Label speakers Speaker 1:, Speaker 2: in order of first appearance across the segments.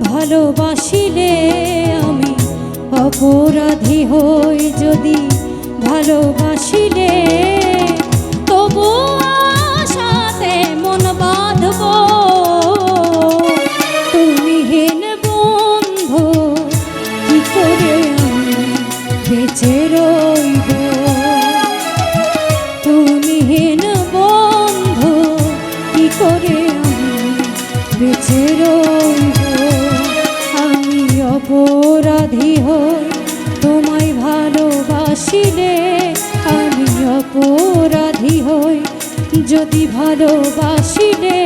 Speaker 1: ভালোবাসিলে আমি অপরাধী হই যদি ভালোবাসিলে। তবু আশাতে মন বাঁধব। তুমি হেন বন্ধু, কি করে আমি বেঁচে রইব? তুমি হেন বন্ধু, কি করে আমি বেঁচে রইব? অপরাধী হই তোমায় ভালোবাসিলে আমি অপরাধী হই যদি ভালোবাসিলে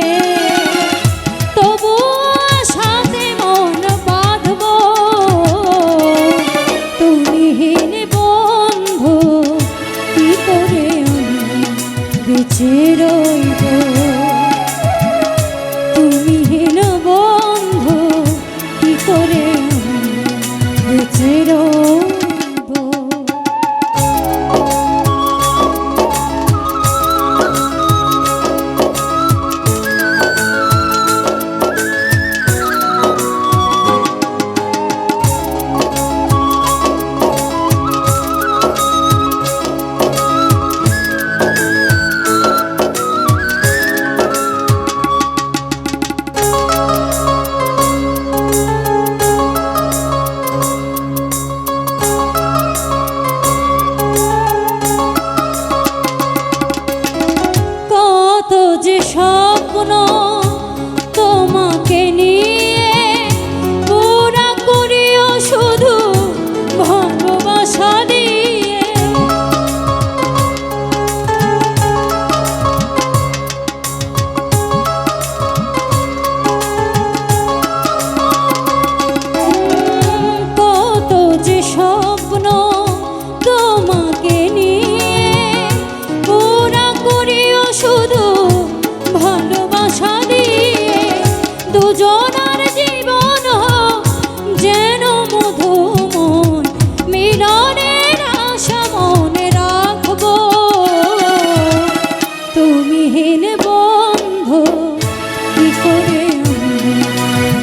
Speaker 1: কি করে আমি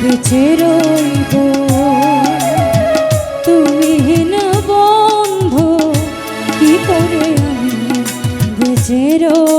Speaker 1: বেঁচে রইব? তুমি হেন বন্ধু কি করে আমি বেঁচে রইব?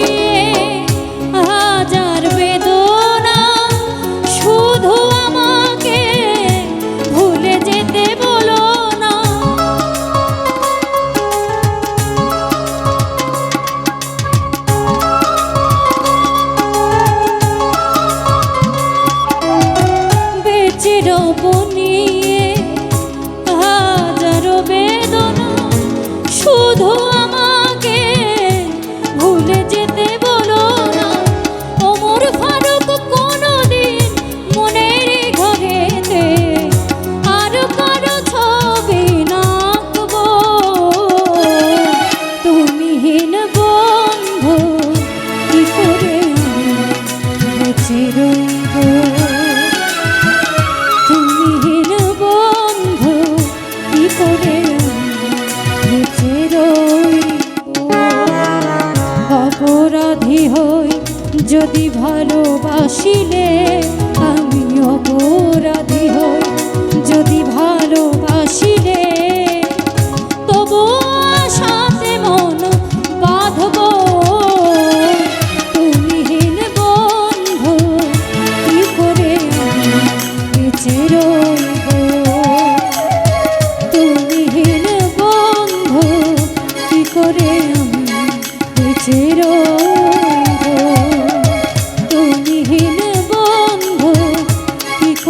Speaker 1: see অপরাধী হই যদি ভালোবাসিলে আমি অপরাধী হই যদি ভালো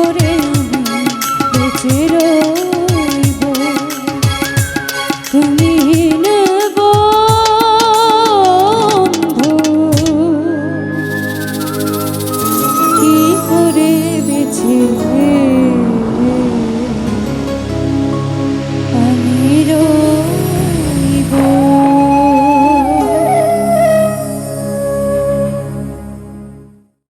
Speaker 1: করে